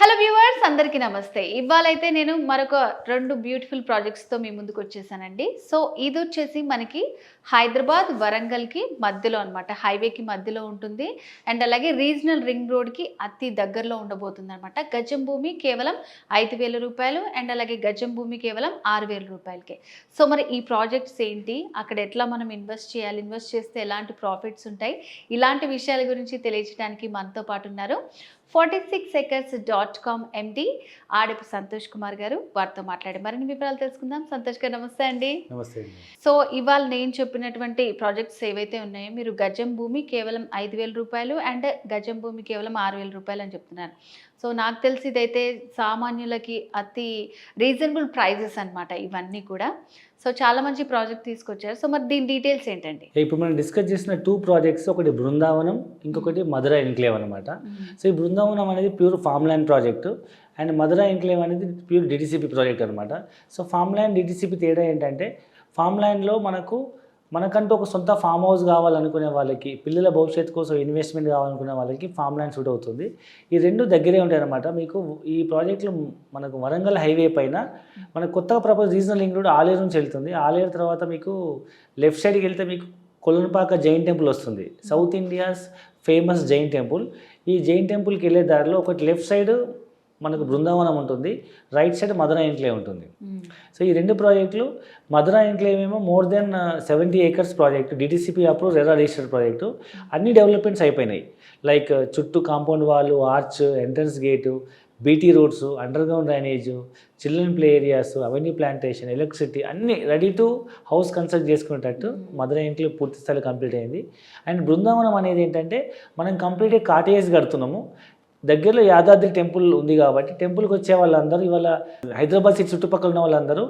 Hello viewers అందరికీ నమస్తే. ఇవాళైతే నేను మరొక రెండు బ్యూటిఫుల్ ప్రాజెక్ట్స్తో మీ ముందుకు వచ్చేసానండి. సో ఇది వచ్చేసి మనకి హైదరాబాద్ వరంగల్కి మధ్యలో అనమాట హైవేకి మధ్యలో ఉంటుంది. అండ్ అలాగే రీజనల్ రింగ్ రోడ్కి అతి దగ్గరలో ఉండబోతుంది అనమాట గజం భూమి కేవలం ఐదు వేల రూపాయలు అండ్ అలాగే గజం భూమి కేవలం ఆరు వేల రూపాయలకే. సో మరి ఈ ప్రాజెక్ట్స్ ఏంటి? అక్కడ ఎట్లా మనం ఇన్వెస్ట్ చేయాలి? ఇన్వెస్ట్ చేస్తే ఎలాంటి ప్రాఫిట్స్ ఉంటాయి? ఇలాంటి విషయాల గురించి తెలియజేయడానికి మనతో పాటు ఉన్నారు. Forty six acres dot com MD Adapu Santosh Kumar గారు వారితో మాట్లాడి మరిన్ని వివరాలు తెలుసుకుందాం. సంతోష్ గారు నమస్తే అండి. నమస్తే సో ఇవాళ నేను చెప్పినటువంటి ప్రాజెక్ట్స్ ఏవైతే ఉన్నాయో మీరు గజం భూమి కేవలం ఐదు వేల రూపాయలు అండ్ గజం భూమి కేవలం ఆరు వేల రూపాయలు అని చెప్తున్నారు. సో నాకు తెలిసి ఇదైతే సామాన్యులకి అతి రీజనబుల్ ప్రైజెస్ అన్నమాట ఇవన్నీ కూడా. సో చాలా మంచి ప్రాజెక్ట్ తీసుకొచ్చారు. సో మరి దీని డీటెయిల్స్ ఏంటంటి ఇప్పుడు మనం డిస్కస్ చేసిన టూ ప్రాజెక్ట్స్ ఒకటి బృందావనం ఇంకొకటి మధుర ఎన్క్లేవ్ అనమాట సో ఈ బృందావనం అనేది pure farm land project. And Madhura enclave అనేది ప్యూర్ డిటిసిపి ప్రాజెక్ట్ అనమాట సో ఫామ్ ల్యాండ్ డిటిసిపి తేడా ఏంటంటే ఫామ్ ల్యాండ్లో మనకు మనకంటూ ఒక సొంత ఫామ్ హౌస్ కావాలనుకునే వాళ్ళకి పిల్లల భవిష్యత్తు కోసం ఇన్వెస్ట్మెంట్ కావాలనుకునే వాళ్ళకి ఫామ్ ల్యాండ్ సూట్ అవుతుంది. ఈ రెండు దగ్గరే ఉంటాయి అనమాట మీకు ఈ ప్రాజెక్టులు మనకు వరంగల్ హైవే పైన మనకు కొత్తగా propose regional link road Aler నుంచి వెళ్తుంది. ఆలేరు తర్వాత మీకు లెఫ్ట్ సైడ్కి వెళ్తే మీకు కొలనుపాక జైన్ టెంపుల్ వస్తుంది. South India's famous Jain temple ఈ జైన్ టెంపుల్కి వెళ్ళే దారిలో ఒకటి లెఫ్ట్ సైడ్ మనకు బృందావనం ఉంటుంది. రైట్ సైడ్ మధుర ఎంక్లేవ్ ఉంటుంది. సో ఈ రెండు ప్రాజెక్టులు మధుర ఎంక్లేవ్ ఏమో more than seventy acres project DTCP approve RERA registered project. అన్ని డెవలప్మెంట్స్ అయిపోయినాయి. లైక్ చుట్టూ కాంపౌండ్ వాళ్ళు arch entrance gate BT roads underground drainage children play areas avenue plantation electricity అన్ని రెడీ టు హౌస్ కన్స్ట్రక్ట్ చేసుకునేటట్టు మధుర ఇంట్లో పూర్తి స్థాయిలో కంప్లీట్ అయింది. అండ్ బృందావనం అనేది ఏంటంటే మనం కంప్లీట్గా కాటేజ్ కడుతున్నాము. దగ్గరలో యాదాద్రి టెంపుల్ ఉంది కాబట్టి టెంపుల్కి వచ్చే వాళ్ళందరూ ఇవాళ హైదరాబాద్ సిటీ చుట్టుపక్కల ఉన్న వాళ్ళందరూ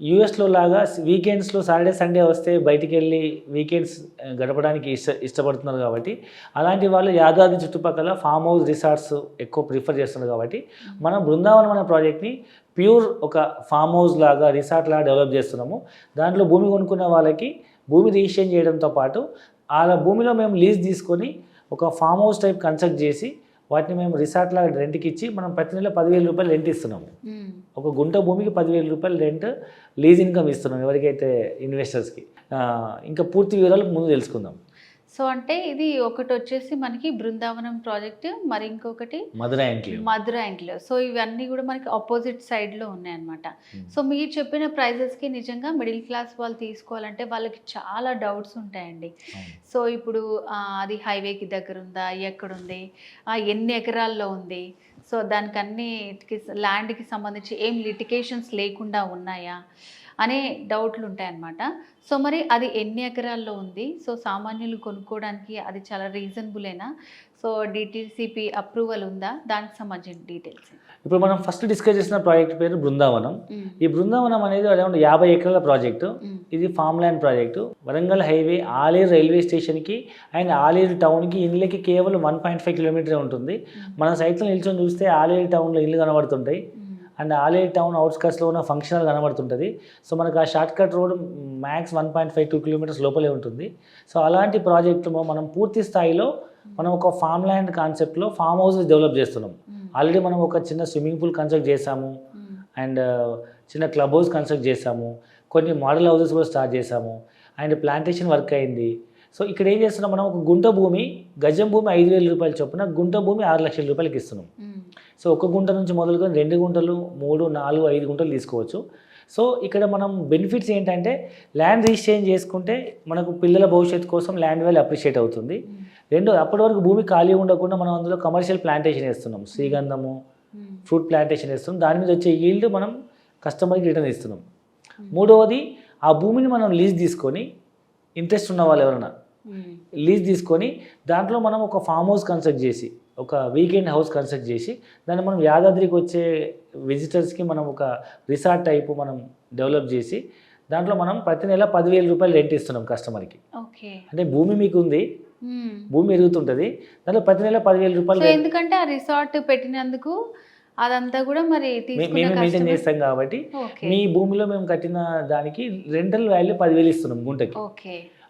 యూఎస్లో లాగా వీకెండ్స్లో సాటర్డే సండే వస్తే బయటికి వెళ్ళి వీకెండ్స్ గడపడానికి ఇష్ట ఇష్టపడుతున్నారు కాబట్టి అలాంటి వాళ్ళు యాదాద్రి చుట్టుపక్కల ఫామ్ హౌస్ రిసార్ట్స్ ఎక్కువ ప్రిఫర్ చేస్తున్నారు కాబట్టి మనం బృందావనం అనే ప్రాజెక్ట్ని ప్యూర్ ఒక ఫామ్ హౌస్ లాగా రిసార్ట్ లాగా డెవలప్ చేస్తున్నాము. దాంట్లో భూమి కొనుక్కున్న వాళ్ళకి భూమి రిజిస్ట్రేషన్ చేయడంతో పాటు ఆ భూమిలో మేము లీజ్ తీసుకొని ఒక ఫామ్ హౌస్ టైప్ కన్స్ట్రక్ట్ చేసి వాటిని మేము రిసార్ట్ లాగా రెంట్కి ఇచ్చి మనం ప్రతి నెల పదివేల రూపాయలు రెంట్ ఇస్తున్నాము. ఒక గుంట భూమికి పదివేల రూపాయలు రెంట్ లీజ్ ఇన్కమ్ ఇస్తున్నాం ఎవరికైతే ఇన్వెస్టర్స్కి. ఇంకా పూర్తి వివరాలు ముందు తెలుసుకుందాం. సో అంటే ఇది ఒకటి వచ్చేసి మనకి బృందావనం ప్రాజెక్ట్ మరి ఇంకొకటి మధుర మధుర సో ఇవన్నీ కూడా మనకి ఆపోజిట్ సైడ్లో ఉన్నాయన్నమాట. Hmm. సో మీరు చెప్పిన ప్రైజెస్కి నిజంగా మిడిల్ క్లాస్ వాళ్ళు తీసుకోవాలంటే వాళ్ళకి చాలా డౌట్స్ ఉంటాయండి. సో ఇప్పుడు అది హైవేకి దగ్గర ఉందా? ఎక్కడుంది? ఎన్ని ఎకరాల్లో ఉంది? సో దానికి అన్నిటికి ల్యాండ్కి సంబంధించి ఏం లిటికేషన్స్ లేకుండా ఉన్నాయా? అనే డౌట్లు ఉంటాయన్నమాట. సో మరి అది ఎన్ని ఎకరాల్లో ఉంది? సో సామాన్యులు కొనుక్కోవడానికి అది చాలా రీజనబులేనా? సో డిటిసిపి అప్రూవల్ ఉందా? దానికి సంబంధించిన డీటెయిల్స్. ఇప్పుడు మనం ఫస్ట్ డిస్కస్ చేసిన ప్రాజెక్ట్ పేరు బృందావనం. ఈ బృందావనం అనేది అరౌండ్ యాభై ఎకరాల ప్రాజెక్టు. ఇది farm land project. Warangal highway Aler railway స్టేషన్కి అండ్ ఆలేరు టౌన్కి ఇళ్ళకి కేవలం వన్ పాయింట్ ఫైవ్ కిలోమీటర్ ఉంటుంది. మన సైట్లో నిల్చొని చూస్తే ఆలేరు టౌన్లో ఇల్లు కనబడుతుంటాయి. అండ్ ఆలేరు టౌన్ అవుట్స్కట్స్లో ఉన్న ఫంక్షన్ హాల్ కనబడుతుంటుంది. సో మనకు ఆ shortcut road max one point five two kilometers లోపలే ఉంటుంది. సో అలాంటి ప్రాజెక్టులో మనం పూర్తి స్థాయిలో మనం ఒక ఫామ్ ల్యాండ్ కాన్సెప్ట్లో ఫామ్ హౌస్ డెవలప్ చేస్తున్నాం. ఆల్రెడీ మనం ఒక చిన్న స్విమ్మింగ్ పూల్ కన్స్ట్రక్ట్ చేసాము అండ్ చిన్న క్లబ్ హౌస్ కన్స్ట్రక్ట్ చేసాము కొన్ని మోడల్ హౌసెస్ కూడా స్టార్ట్ చేసాము అండ్ ప్లాంటేషన్ వర్క్ అయింది. సో ఇక్కడ ఏం చేస్తున్నాం మనం? ఒక గుంట భూమి గజం భూమి ఐదు వేల రూపాయలు చొప్పున గుంట భూమి ఆరు లక్షల రూపాయలకి ఇస్తున్నాం. సో ఒక గుంట నుంచి మొదలుకొని రెండు గుంటలు మూడు నాలుగు ఐదు గుంటలు తీసుకోవచ్చు. సో ఇక్కడ మనం బెనిఫిట్స్ ఏంటంటే ల్యాండ్ రిజిస్ట్రేషన్ చేసుకుంటే మనకు పిల్లల భవిష్యత్తు కోసం ల్యాండ్ వాల్యూ అప్రిషియేట్ అవుతుంది. రెండు అప్పటి వరకు భూమి ఖాళీ ఉండకుండా మనం అందులో కమర్షియల్ ప్లాంటేషన్ వేస్తున్నాం. శ్రీగంధము ఫ్రూట్ ప్లాంటేషన్ వేస్తున్నాం. దాని మీద వచ్చే ఈల్డ్ మనం కస్టమర్కి రిటర్న్ ఇస్తున్నాం. మూడవది ఆ భూమిని మనం లీజ్ తీసుకొని ఇంట్రెస్ట్ ఉన్న వాళ్ళు ఎవరైనా లీజ్ తీసుకొని దాంట్లో మనం ఒక ఫామ్ హౌస్ కన్స్ట్రక్ట్ చేసి ఒక వీకెండ్ హౌస్ కన్స్ట్రక్ట్ చేసి దాన్ని మనం యాదాద్రికి వచ్చే విజిటర్స్కి మనం ఒక రిసార్ట్ టైపు మనం డెవలప్ చేసి దాంట్లో మనం ప్రతి నెల పదివేల రూపాయలు రెంట్ ఇస్తున్నాం కస్టమర్కి. అంటే భూమి మీకు ఉంది భూమి ఎరుగుతుంటుంది దాంట్లో ప్రతి నెల పదివేల రూపాయలు ఎందుకంటే ఆ రిసార్ట్ పెట్టినందుకు అదంతా కూడా మరి మేమే మెయింటైన్ చేస్తాం కాబట్టి మీ భూమిలో మేము కట్టిన దానికి రెంటల్ వాల్యూ పదివేలు ఇస్తున్నాం గుంటకి.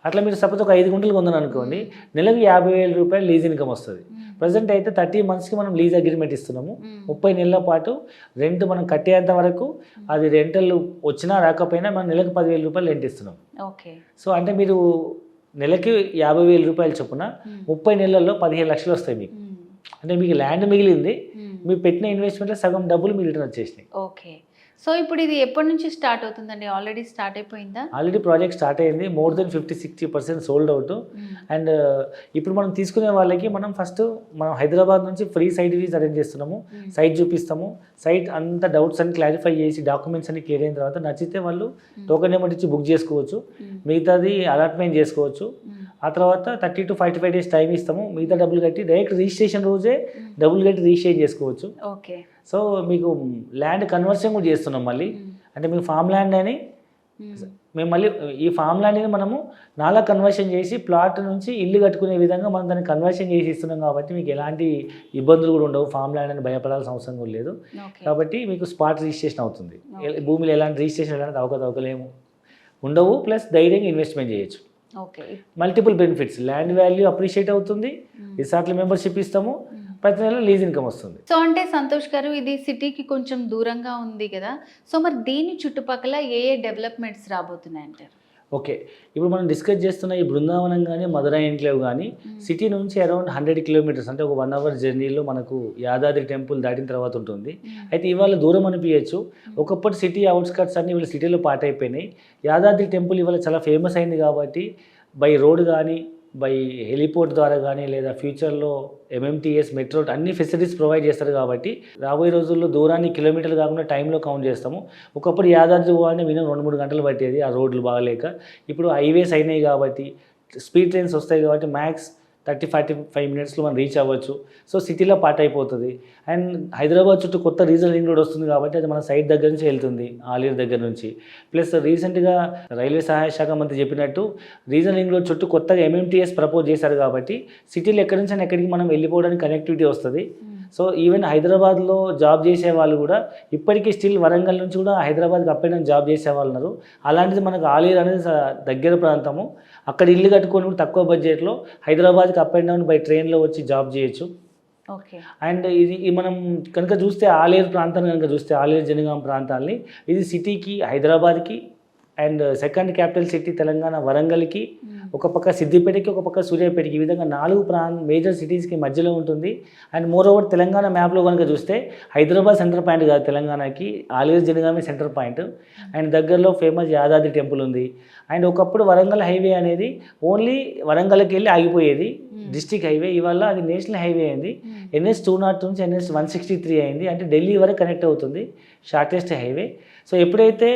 అట్లా మీరు సపోజ్ ఒక ఐదు గుంటలు కొందని అనుకోండి నెలకు యాభై వేల రూపాయలు లీజ్ ఇన్కమ్ వస్తుంది. ప్రజెంట్ అయితే థర్టీ మంత్స్కి మనం లీజ్ అగ్రిమెంట్ ఇస్తున్నాము. ముప్పై నెలల పాటు రెంట్ మనం కట్టేంత వరకు అది రెంటల్ వచ్చినా రాకపోయినా మనం నెలకు పదివేల రూపాయలు రెంట్ ఇస్తున్నాం. ఓకే. సో అంటే మీరు నెలకి యాభై వేల రూపాయలు చొప్పున ముప్పై నెలల్లో పదిహేను లక్షలు వస్తాయి మీకు. అంటే మీకు ల్యాండ్ మిగిలింది మీరు పెట్టిన ఇన్వెస్ట్మెంట్లో సగం డబ్బులు మీ రిటర్న్ వచ్చేసినాయి. ఓకే. సో ఇప్పుడు ఇది ఎప్పటి నుంచి స్టార్ట్ అవుతుందండి? ఆల్రెడీ స్టార్ట్ అయిపోయిందా? ఆల్రెడీ ప్రాజెక్ట్ స్టార్ట్ అయింది. More than fifty sixty percent sold out and ఇప్పుడు మనం తీసుకునే వాళ్ళకి మనం ఫస్ట్ మనం హైదరాబాద్ నుంచి ఫ్రీ సైట్ వీజ్ అరేంజ్ చేస్తున్నాము. సైట్ చూపిస్తాము. సైట్ అంత డౌట్స్ అన్ని క్లారిఫై చేసి డాక్యుమెంట్స్ అన్ని క్లియర్ అయిన తర్వాత నచ్చితే వాళ్ళు టోకెన్ నెంబర్ ఇచ్చి బుక్ చేసుకోవచ్చు. మిగతాది అలాట్మెంట్ చేసుకోవచ్చు. ఆ తర్వాత thirty to forty five days time ఇస్తాము. మిగతా డబ్బులు కట్టి డైరెక్ట్ రిజిస్ట్రేషన్ రోజే డబ్బులు కట్టి రిజిస్ట్రేట్ చేసుకోవచ్చు. ఓకే. సో మీకు ల్యాండ్ కన్వర్షన్ కూడా చేస్తున్నాం మళ్ళీ. అంటే మీకు ఫామ్ ల్యాండ్ అని మేము. మళ్ళీ ఈ ఫామ్ ల్యాండ్ని మనము నాలా కన్వర్షన్ చేసి ప్లాట్ నుంచి ఇల్లు కట్టుకునే విధంగా మనం దాన్ని కన్వర్షన్ చేసి ఇస్తున్నాం కాబట్టి మీకు ఎలాంటి ఇబ్బందులు కూడా ఉండవు. ఫామ్ ల్యాండ్ అని భయపడాల్సిన అవసరం కూడా లేదు. కాబట్టి మీకు స్పాట్ రిజిస్ట్రేషన్ అవుతుంది. భూమిలో ఎలాంటి రిజిస్ట్రేషన్ ఎలాంటి అవకతవకలేము ఉండవు. ప్లస్ ధైర్యంగా ఇన్వెస్ట్మెంట్ చేయొచ్చు. Multiple benefits land value appreciate అవుతుంది. రిసార్ట్ల మెంబర్షిప్ ఇస్తాము. ప్రతి నెల లీజ్ ఇన్కమ్ వస్తుంది. సో అంటే సంతోష్ గారు ఇది సిటీకి కొంచెం దూరంగా ఉంది కదా. సో మరి దీని చుట్టుపక్కల ఏ ఏ డెవలప్మెంట్స్ రాబోతున్నాయి అంటారు ఓకే. ఇప్పుడు మనం డిస్కస్ చేస్తున్న ఈ బృందావనం కానీ మధురై ఎన్క్లేవ్ కానీ సిటీ నుంచి అరౌండ్ హండ్రెడ్ కిలోమీటర్స్ అంటే ఒక వన్ అవర్ జర్నీలో మనకు యాదాద్రి టెంపుల్ దాటిన తర్వాత ఉంటుంది. అయితే ఇవాళ దూరం అనిపించచ్చు ఒకప్పుడు సిటీ అవుట్స్కట్స్ అన్ని ఇవాళ సిటీలో పాట అయిపోయినాయి యాదాద్రి టెంపుల్ ఇవాళ చాలా ఫేమస్ అయింది కాబట్టి బై రోడ్ కానీ బై హెలిపోర్ట్ ద్వారా కానీ లేదా ఫ్యూచర్లో ఎంఎంటీఎస్ మెట్రో అన్ని ఫెసిలిటీస్ ప్రొవైడ్ చేస్తారు కాబట్టి రాబోయే రోజుల్లో దూరాన్ని కిలోమీటర్లు కాకుండా టైంలో కౌంట్ చేస్తాము. ఒకప్పుడు యాదాద్రి పోవాలని మినిమం రెండు మూడు గంటలు పట్టేది ఆ రోడ్లు బాగలేక. ఇప్పుడు హైవేస్ అయినాయి కాబట్టి స్పీడ్ ట్రైన్స్ వస్తాయి కాబట్టి మ్యాక్స్ థర్టీ ఫార్టీ ఫైవ్ మినిట్స్లో మనం రీచ్ అవ్వచ్చు. సో సిటీలో పాట అయిపోతుంది. అండ్ హైదరాబాద్ చుట్టూ కొత్త రీజనల్ రింగ్ రోడ్ వస్తుంది కాబట్టి అది మన సైడ్ దగ్గర నుంచి వెళ్తుంది ఆలియర్ దగ్గర నుంచి. ప్లస్ రీసెంట్గా రైల్వే సహాయ శాఖ మంత్రి చెప్పినట్టు రీజనల్ రింగ్ రోడ్ చుట్టూ కొత్తగా ఎంఎంటీఎస్ ప్రపోజ్ చేశారు కాబట్టి సిటీలో ఎక్కడి నుంచి అయినా ఎక్కడికి మనం వెళ్ళిపోవడానికి కనెక్టివిటీ వస్తుంది. సో ఈవెన్ హైదరాబాద్లో జాబ్ చేసే వాళ్ళు కూడా ఇప్పటికీ స్టిల్ వరంగల్ నుంచి కూడా హైదరాబాద్కి అప్ అండ్ డౌన్ జాబ్ చేసే వాళ్ళు ఉన్నారు. అలాంటిది మనకు ఆలేరు అనేది దగ్గర ప్రాంతము. అక్కడ ఇల్లు కట్టుకొని కూడా తక్కువ బడ్జెట్లో హైదరాబాద్కి అప్ అండ్ డౌన్ బై ట్రైన్లో వచ్చి జాబ్ చేయొచ్చు. ఓకే. అండ్ ఇది ఈ మనం కనుక చూస్తే ఆలేరు ప్రాంతాన్ని కనుక చూస్తే ఆలేరు జనగాం ప్రాంతాన్ని ఇది సిటీకి హైదరాబాద్కి and second capital city Telangana వరంగల్కి ఒక పక్క సిద్దిపేటకి ఒక పక్క సూర్యాపేటకి ఈ విధంగా నాలుగు ప్రాంత మేజర్ సిటీస్కి మధ్యలో ఉంటుంది. అండ్ మోర్ ఓవర్ తెలంగాణ మ్యాప్లో కనుక చూస్తే హైదరాబాద్ సెంటర్ పాయింట్ కాదు తెలంగాణకి ఆలేరు జనగామే సెంటర్ పాయింట్ అండ్ దగ్గరలో ఫేమస్ యాదాద్రి టెంపుల్ ఉంది. అండ్ ఒకప్పుడు వరంగల్ హైవే అనేది ఓన్లీ వరంగల్కి వెళ్ళి ఆగిపోయేది. డిస్టిక్ హైవే ఇవాళ అది నేషనల్ హైవే అయింది. ఎన్ఎస్ టూ నాట్ నుంచి ఎన్ఎస్ వన్ సిక్స్టీ త్రీ అయింది. అంటే ఢిల్లీ వరకు కనెక్ట్ అవుతుంది. షార్టెస్ట్ హైవే సో ఎప్పుడైతే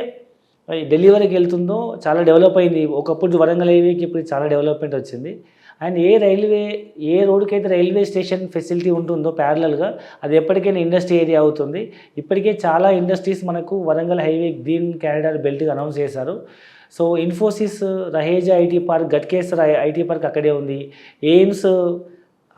ఢిల్లీ వరకు వెళ్తుందో చాలా డెవలప్ అయింది. ఒకప్పుడు వరంగల్ హైవేకి ఇప్పుడు చాలా డెవలప్మెంట్ వచ్చింది. అండ్ ఏ రైల్వే ఏ రోడ్కి అయితే రైల్వే స్టేషన్ ఫెసిలిటీ ఉంటుందో ప్యారలల్గా అది ఎప్పటికైనా ఇండస్ట్రీ ఏరియా అవుతుంది. ఇప్పటికే చాలా ఇండస్ట్రీస్ మనకు వరంగల్ హైవే గ్రీన్ క్యారిడార్ బెల్ట్గా అనౌన్స్ చేశారు. So Infosys Raheja IT park Ghatkeshwar IT park అక్కడే ఉంది. ఎయిమ్స్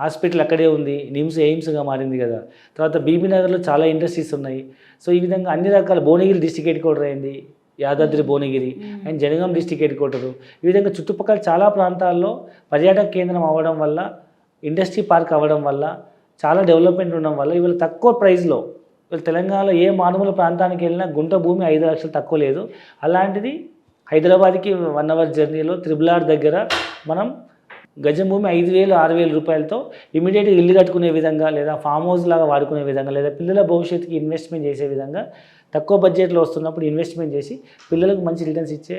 హాస్పిటల్ అక్కడే ఉంది. నిమ్స్ ఎయిమ్స్గా మారింది కదా. తర్వాత బీబీనగర్లో చాలా ఇండస్ట్రీస్ ఉన్నాయి. సో ఈ విధంగా అన్ని రకాల భువనగిరి డిస్టిక్ హెడ్ క్వార్టర్ అయింది. Yadadri Bhuvanagiri and Jangaon district headquarter. ఈ విధంగా చుట్టుపక్కల చాలా ప్రాంతాల్లో పర్యాటక కేంద్రం అవ్వడం వల్ల ఇండస్ట్రీ పార్క్ అవ్వడం వల్ల చాలా డెవలప్మెంట్ ఉండడం వల్ల ఇవాళ తక్కువ ప్రైస్లో ఇవాళ తెలంగాణలో ఏ మారుమూల ప్రాంతానికి వెళ్ళినా గుంట భూమి ఐదు లక్షలు తక్కువ లేదు. అలాంటిది హైదరాబాద్కి వన్ అవర్ జర్నీలో త్రిబుల్ ఆర్ దగ్గర మనం గజం భూమి ఐదు వేలు ఆరు వేల రూపాయలతో ఇమీడియట్గా ఇల్లు కట్టుకునే విధంగా లేదా ఫామ్ హౌస్ లాగా వాడుకునే విధంగా లేదా పిల్లల భవిష్యత్తుకి ఇన్వెస్ట్మెంట్ చేసే విధంగా తక్కువ బడ్జెట్లో వస్తున్నప్పుడు ఇన్వెస్ట్మెంట్ చేసి పిల్లలకు మంచి రిటర్న్స్ ఇచ్చే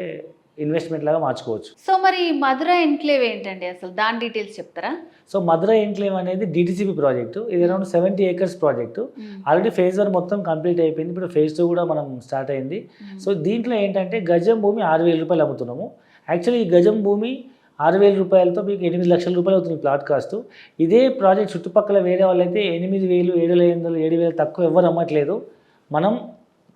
ఇన్వెస్ట్మెంట్ లాగా మార్చుకోవచ్చు. సో మరి మధుర ఎన్క్లేవ్ ఏంటండి అసలు? దాని డీటెయిల్స్ చెప్తారా? సో మధుర ఎన్క్లేవ్ అనేది డిటిసిపి ప్రాజెక్టు. ఇది around seventy acres project. Already phase one మొత్తం కంప్లీట్ అయిపోయింది. ఇప్పుడు ఫేజ్ టూ కూడా మనం స్టార్ట్ అయింది. సో దీంట్లో ఏంటంటే గజం భూమి ఆరు వేల రూపాయలు అమ్ముతున్నాము. యాక్చువల్లీ ఈ గజం భూమి ఆరు వేల రూపాయలతో మీకు ఎనిమిది లక్షల రూపాయలు అవుతుంది ప్లాట్ కాస్ట్. ఇదే ప్రాజెక్ట్ చుట్టుపక్కల వేరే వాళ్ళైతే ఎనిమిది వేలు ఏడు వేల ఐదు వందలు ఏడు వేలు తక్కువ ఎవరు అమ్మట్లేదు. మనం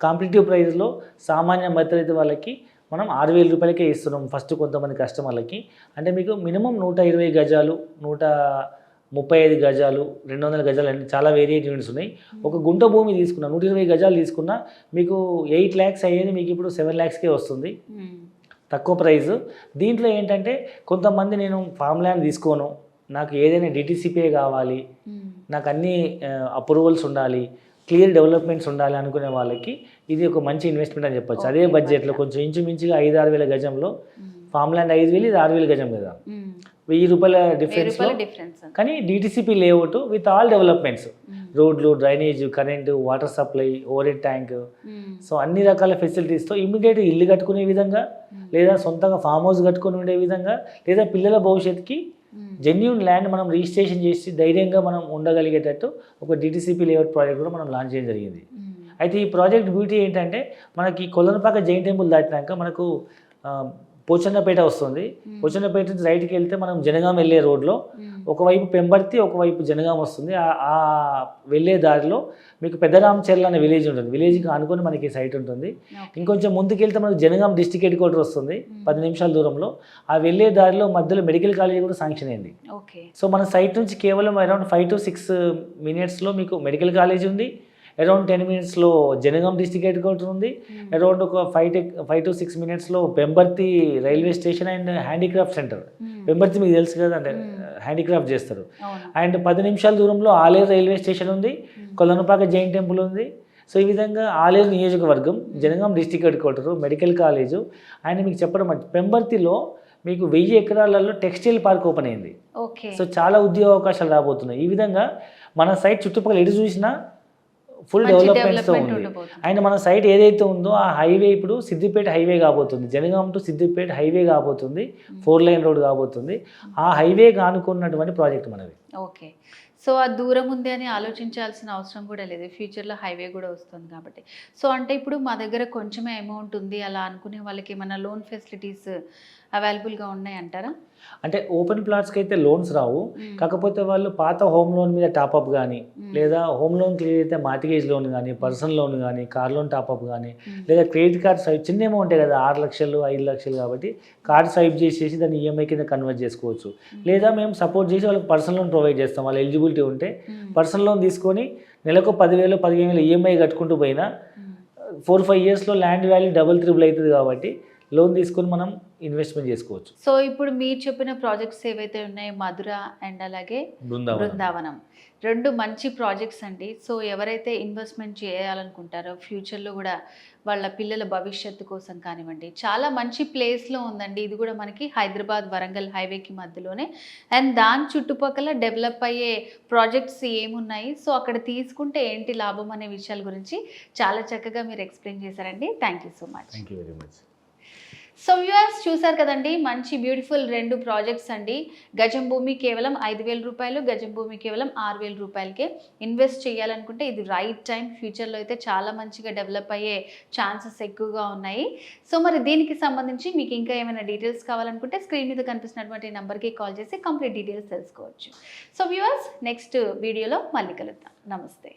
కాంపిటేటివ్ ప్రైస్లో సామాన్య మధ్యతరగతి వాళ్ళకి మనం ఆరు వేల రూపాయలకే ఇస్తున్నాం ఫస్ట్ కొంతమంది కస్టమర్లకి. అంటే మీకు మినిమం నూట ఇరవై గజాలు నూట ముప్పై ఐదు గజాలు రెండు వందల గజాలు అన్ని చాలా వేరియట్ యూనిట్స్ ఉన్నాయి. ఒక గుంట భూమి తీసుకున్నా నూట ఇరవై గజాలు తీసుకున్నా మీకు ఎయిట్ ల్యాక్స్ అయ్యేది మీకు ఇప్పుడు సెవెన్ ల్యాక్స్కే వస్తుంది. Hmm. తక్కువ ప్రైస్ దీంట్లో ఏంటంటే కొంతమంది నేను ఫామ్ ల్యాండ్ తీసుకోను నాకు ఏదైనా డిటీసీపీ కావాలి. నాకు అన్ని అప్రూవల్స్ ఉండాలి క్లియర్ డెవలప్మెంట్స్ ఉండాలి అనుకునే వాళ్ళకి ఇది ఒక మంచి ఇన్వెస్ట్మెంట్ అని చెప్పొచ్చు అదే బడ్జెట్లో. కొంచెం ఇంచుమించుగా ఐదు ఆరు వేల గజంలో. ఫామ్ ల్యాండ్ ఐదు వేలు ఇది ఆరు వేల గజం కదా. వెయ్యి రూపాయల డిఫరెన్స్ కానీ DTCP layout with all developments. రోడ్లు drainage current water supply over tank. So అన్ని రకాల ఫెసిలిటీస్తో ఇమీడియట్ ఇల్లు కట్టుకునే విధంగా. లేదా సొంతంగా ఫామ్ హౌస్ కట్టుకుని ఉండే విధంగా లేదా పిల్లల భవిష్యత్తుకి. జెన్యున్ ల్యాండ్ మనం రిజిస్ట్రేషన్ చేసి ధైర్యంగా మనం ఉండగలిగేటట్టు ఒక డిటీసీపీ లేఅవుట్ ప్రాజెక్ట్ కూడా మనం లాంచ్ చేయడం జరిగింది. అయితే ఈ ప్రాజెక్ట్ బ్యూటీ ఏంటంటే మనకి కొల్లనపాక జైన్ టెంపుల్ దాటినాక మనకు పోచన్నపేట వస్తుంది. పోచన్నపేట నుంచి రైట్కి వెళ్తే మనం జనగాం వెళ్ళే రోడ్లో. ఒకవైపు పెంబర్తి ఒకవైపు జనగాం వస్తుంది. ఆ- వెళ్ళే దారిలో మీకు పెద్దరామచెర్ల అనే విలేజ్ ఉంటుంది. విలేజ్కి ఆనుకొని మనకి సైట్ ఉంటుంది. ఇంకొంచెం ముందుకెళ్తే మనకు జనగాం డిస్టిక్ హెడ్ క్వార్టర్ వస్తుంది. పది నిమిషాల దూరంలో. ఆ వెళ్ళే దారిలో మధ్యలో మెడికల్ కాలేజ్ కూడా శాంక్షన్ అయింది. ఓకే. సో మన సైట్ నుంచి కేవలం అరౌండ్ ఫైవ్ టు సిక్స్ మినిట్స్లో మీకు మెడికల్ కాలేజ్ ఉంది. అరౌండ్ టెన్ మినిట్స్లో జనగాం డిస్టిక్ హెడ్ క్వార్టర్ ఉంది. మ్మ్. అరౌండ్ ఒక ఫైవ్ ఫైవ్ టు సిక్స్ మినిట్స్లో Pembarthi railway station and handicraft center. మ్మ్. పెంబర్తి మీకు తెలుసు కదా అంటే మ్మ్. హ్యాండీక్రాఫ్ట్ చేస్తారు. అండ్ పది నిమిషాల దూరంలో ఆలేరు రైల్వే స్టేషన్ ఉంది. మ్మ్. కొల్లనపాక జైన్ టెంపుల్ ఉంది. సో ఈ విధంగా ఆలేరు నియోజకవర్గం Jangaon district headquarter medical college and మీకు చెప్పడం పెంబర్తిలో మీకు వెయ్యి ఎకరాలలో టెక్స్టైల్ పార్క్ ఓపెన్ అయింది. ఓకే. సో చాలా ఉద్యోగ అవకాశాలు రాబోతున్నాయి. ఈ విధంగా మన సైట్ చుట్టుపక్కల ఎటు చూసినా ఫుల్ మంచి డెవలప్మెంట్స్తో డెవలప్మెంట్ ఉంది. అండ్ మన సైట్ ఏదైతే ఉందో ఆ హైవే ఇప్పుడు సిద్దిపేట హైవే కాబోతుంది. జనగాం టు సిద్దిపేట హైవే కాబోతుంది. ఫోర్ లైన్ రోడ్ కాబోతుంది. ఆ హైవే కానుకున్నటువంటి ప్రాజెక్ట్ మనది. ఓకే సో ఆ దూరం ఉంది అని ఆలోచించాల్సిన అవసరం కూడా లేదు. ఫ్యూచర్లో హైవే కూడా వస్తుంది కాబట్టి. సో అంటే ఇప్పుడు మా దగ్గర కొంచెమే అమౌంట్ ఉంది అలా అనుకునే వాళ్ళకి ఏమైనా లోన్ ఫెసిలిటీస్ అవైలబుల్గా ఉన్నాయి అంటారా? అంటే ఓపెన్ ప్లాట్స్కి అయితే లోన్స్ రావు. కాకపోతే వాళ్ళు పాత హోమ్ లోన్ మీద టాప్అప్ కానీ లేదా హోమ్ లోన్ క్లియర్ అయితే మార్టిగేజ్ లోన్ కానీ పర్సనల్ లోన్ కానీ కార్ లోన్ టాప్అప్ కానీ లేదా క్రెడిట్ కార్డ్ స్వైప్ చిన్న అమౌంట్ ఉంటాయి కదా ఆరు లక్షలు ఐదు లక్షలు కాబట్టి కార్డ్ స్వైప్ చేసేసి దాన్ని ఈఎంఐ కింద కన్వర్ట్ చేసుకోవచ్చు. లేదా మేము సపోర్ట్ చేసి వాళ్ళకి పర్సనల్ లోన్ ప్రొవైడ్ చేస్తాం. వాళ్ళ ఎలిజిబిలిటీ ఉంటే పర్సనల్ లోన్ తీసుకొని నెలకు పదివేలు పదిహేను వేలు ఈఎంఐ కట్టుకుంటూ పోయినా ఫోర్ ఫైవ్ ఇయర్స్లో ల్యాండ్ వాల్యూ డబుల్ త్రిబుల్ అవుతుంది కాబట్టి లోన్ తీసుకొని మనం ఇన్వెస్ట్మెంట్ చేసుకోవచ్చు. సో ఇప్పుడు మీరు చెప్పిన ప్రాజెక్ట్స్ ఏవైతే ఉన్నాయో మధుర అండ్ అలాగే బృందావనం. రెండు మంచి ప్రాజెక్ట్స్ అండి. సో ఎవరైతే ఇన్వెస్ట్మెంట్ చేయాలనుకుంటారో ఫ్యూచర్లో కూడా వాళ్ళ పిల్లల భవిష్యత్తు కోసం కానివ్వండి. చాలా మంచి ప్లేస్లో ఉందండి. ఇది కూడా మనకి హైదరాబాద్ వరంగల్ హైవేకి మధ్యలోనే. అండ్ దాని చుట్టుపక్కల డెవలప్ అయ్యే ప్రాజెక్ట్స్ ఏమున్నాయి? సో అక్కడ తీసుకుంటే ఏంటి లాభం అనే విషయాల గురించి చాలా చక్కగా మీరు ఎక్స్ప్లెయిన్ చేశారండి. Thank you so much. Thank very much. So viewers చూసారు కదండి మంచి బ్యూటిఫుల్ రెండు ప్రాజెక్ట్స్ అండి. గజం భూమి కేవలం ఐదు వేల రూపాయలు గజం భూమి కేవలం ఆరు వేల రూపాయలకే ఇన్వెస్ట్ చేయాలనుకుంటే ఇది రైట్ టైం ఫ్యూచర్లో అయితే చాలా మంచిగా డెవలప్ అయ్యే ఛాన్సెస్ ఎక్కువగా ఉన్నాయి. సో మరి దీనికి సంబంధించి మీకు ఇంకా ఏమైనా డీటెయిల్స్ కావాలనుకుంటే స్క్రీన్ మీద కనిపిస్తున్నటువంటి నెంబర్కి కాల్ చేసి కంప్లీట్ డీటెయిల్స్ తెలుసుకోవచ్చు. సో వ్యూవర్స్ నెక్స్ట్ వీడియోలో మళ్ళీ కలుద్దాం. నమస్తే.